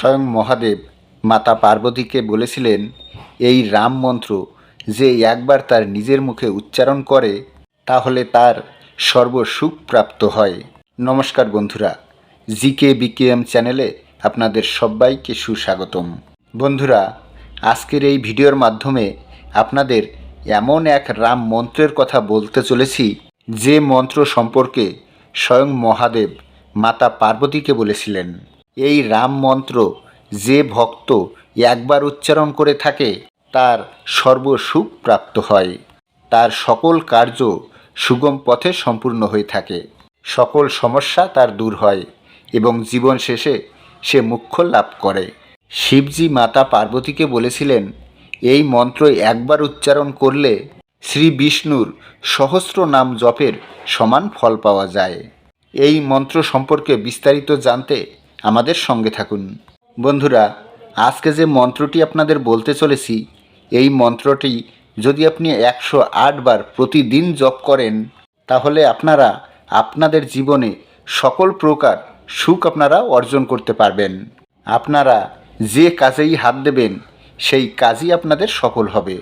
স্বয়ং মহাদেব মাতা পার্বতীকে বলেছিলেন, এই রাম মন্ত্র যে একবার তার নিজের মুখে উচ্চারণ করে, তাহলে তার সর্বসুখ প্রাপ্ত হয়। নমস্কার বন্ধুরা, জিকে বিকেএম চ্যানেলে আপনাদের সবাইকে সুস্বাগতম। বন্ধুরা, আজকের এই ভিডিওর মাধ্যমে আপনাদের এমন এক রাম মন্ত্রের কথা বলতে চলেছি, যে মন্ত্র সম্পর্কে স্বয়ং মহাদেব মাতা পার্বতীকে বলেছিলেন। এই রাম মন্ত্র যে ভক্ত একবার উচ্চারণ করে থাকে, তার সর্বসুখ প্রাপ্ত হয়। তার সকল কার্য সুগম পথে সম্পূর্ণ হয়ে থাকে। সকল সমস্যা তার দূর হয় এবং জীবন শেষে সে মুখ্য লাভ করে। শিবজি মাতা পার্বতীকে বলেছিলেন, এই মন্ত্র একবার উচ্চারণ করলে শ্রী বিষ্ণুর সহস্র নাম জপের সমান ফল পাওয়া যায়। এই মন্ত্র সম্পর্কে বিস্তারিত জানতে আমাদের সঙ্গে থাকুন। বন্ধুরা, আজকে যে মন্ত্রটি আপনাদের বলতে চলেছি, এই মন্ত্রটি যদি আপনি একশো বার প্রতিদিন জপ করেন, তাহলে আপনারা আপনাদের জীবনে সকল প্রকার সুখ আপনারা অর্জন করতে পারবেন। আপনারা যে কাজেই হাত দেবেন, সেই কাজই আপনাদের সফল হবে।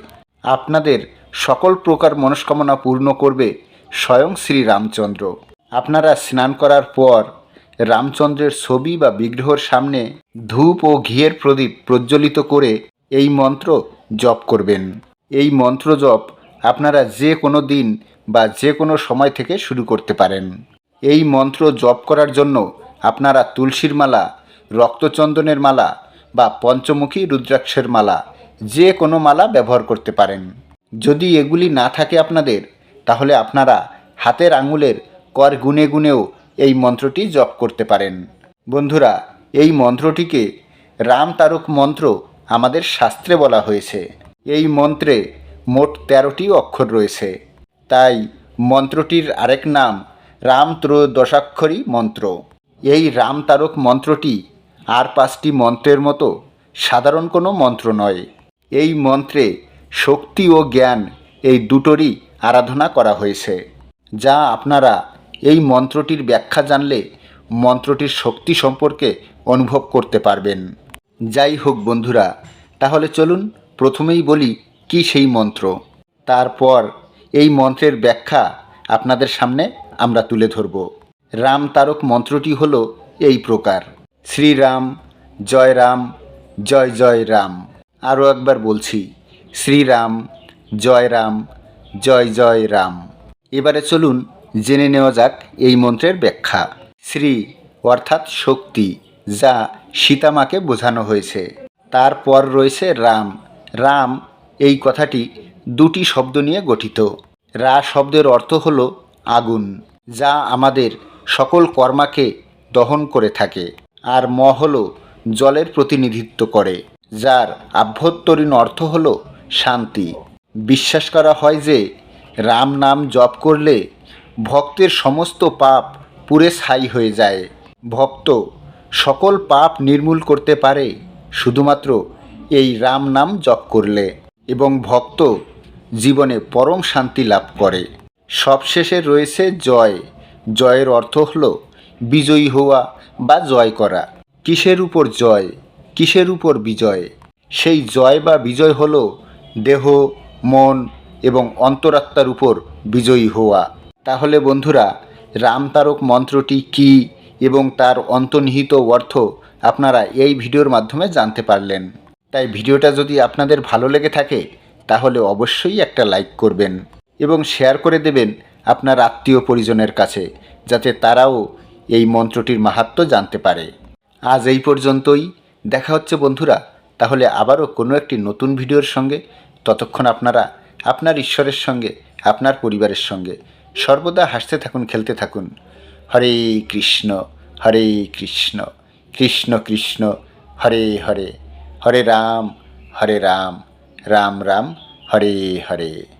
আপনাদের সকল প্রকার মনস্কামনা পূর্ণ করবে স্বয়ং শ্রী রামচন্দ্র আপনারা স্নান করার পর রামচন্দ্রের ছবি বা বিগ্রহর সামনে ধূপ ও ঘিয়ের প্রদীপ প্রজ্বলিত করে এই মন্ত্র জপ করবেন। এই মন্ত্র জপ আপনারা যে কোনো দিন বা যে কোনো সময় থেকে শুরু করতে পারেন। এই মন্ত্র জপ করার জন্য আপনারা তুলসীর মালা, রক্তচন্দনের মালা বা পঞ্চমুখী রুদ্রাক্ষের মালা, যে কোনো মালা ব্যবহার করতে পারেন। যদি এগুলি না থাকে আপনাদের, তাহলে আপনারা হাতের আঙুলের কর গুনে গুনেও এই মন্ত্রটি জপ করতে পারেন। বন্ধুরা, এই মন্ত্রটিকে রাম তারক মন্ত্র আমাদের শাস্ত্রে বলা হয়েছে। এই মন্ত্রে মোট তেরোটি অক্ষর রয়েছে। তাই মন্ত্রটির আরেক নাম রাম ত্রয়োদশাক্ষরী মন্ত্র। এই রাম তারক মন্ত্রটি আর পাঁচটি মন্ত্রের মতো সাধারণ কোনো মন্ত্র নয়। এই মন্ত্রে শক্তি ও জ্ঞান এই দুটোরই আরাধনা করা হয়েছে। যা আপনারা এই মন্ত্রটির ব্যাখ্যা জানলে মন্ত্রটির শক্তি সম্পর্কে অনুভব করতে পারবেন। যাই হোক বন্ধুরা, তাহলে চলুন প্রথমেই বলি কি সেই মন্ত্র। তারপর এই মন্ত্রের ব্যাখ্যা আপনাদের সামনে আমরা তুলে ধরব। রাম তারক মন্ত্রটি হল এই প্রকার। শ্রীরাম, জয় রাম, জয় জয় রাম। আরও একবার বলছি, শ্রীরাম, জয় রাম, জয় জয় রাম। এবারে চলুন জেনে নেওয়া যাক এই মন্ত্রের ব্যাখ্যা। শ্রী অর্থাৎ শক্তি, যা সীতামাকে বোঝানো হয়েছে। তারপর রয়েছে রাম। রাম এই কথাটি দুটি শব্দ নিয়ে গঠিত। রা শব্দের অর্থ হল আগুন, যা আমাদের সকল কর্মাকে দহন করে থাকে, আর ম হল জলের প্রতিনিধিত্ব করে, যার আভ্যন্তরীণ অর্থ হল শান্তি। বিশ্বাস করা হয় যে রাম নাম জপ করলে ভক্তের সমস্ত পাপ পুরে ছাই হয়ে যায়। ভক্ত সকল পাপ নির্মূল করতে পারে, শুধুমাত্র এই রাম নাম জপ করলে। এবং ভক্ত জীবনে পরম শান্তি লাভ করে। সবশেষে রয়েছে জয়। জয়ের অর্থ হল বিজয়ী হওয়া বা জয় করা। কিসের উপর জয়? কিসের উপর বিজয়? সেই জয় বা বিজয় হল দেহ, মন এবং অন্তরাত্মার উপর বিজয়ী হওয়া। তাহলে বন্ধুরা রামতারক মন্ত্রটি কি এবং তার অন্তর্নিহিত অর্থ আপনারা এই ভিডিওর মাধ্যমে জানতে পারলেন। তাই ভিডিওটা যদি আপনাদের ভালো লেগে থাকে, তাহলে অবশ্যই একটা লাইক করবেন এবং শেয়ার করে দেবেন আপনার আত্মীয় পরিজনের কাছে, যাতে তারাও এই মন্ত্রটির মাহাত্ম্য জানতে পারে। আজ এই পর্যন্তই। দেখা হচ্ছে বন্ধুরা, তাহলে আবারও কোনো একটি নতুন ভিডিওর সঙ্গে। ততক্ষণ আপনারা আপনার ঈশ্বরের সঙ্গে, আপনার পরিবারের সঙ্গে সর্বদা হাসতে থাকুন, খেলতে থাকুন। হরে কৃষ্ণ হরে কৃষ্ণ কৃষ্ণ কৃষ্ণ, হরে হরে হরে রাম হরে রাম রাম রাম, হরে হরে।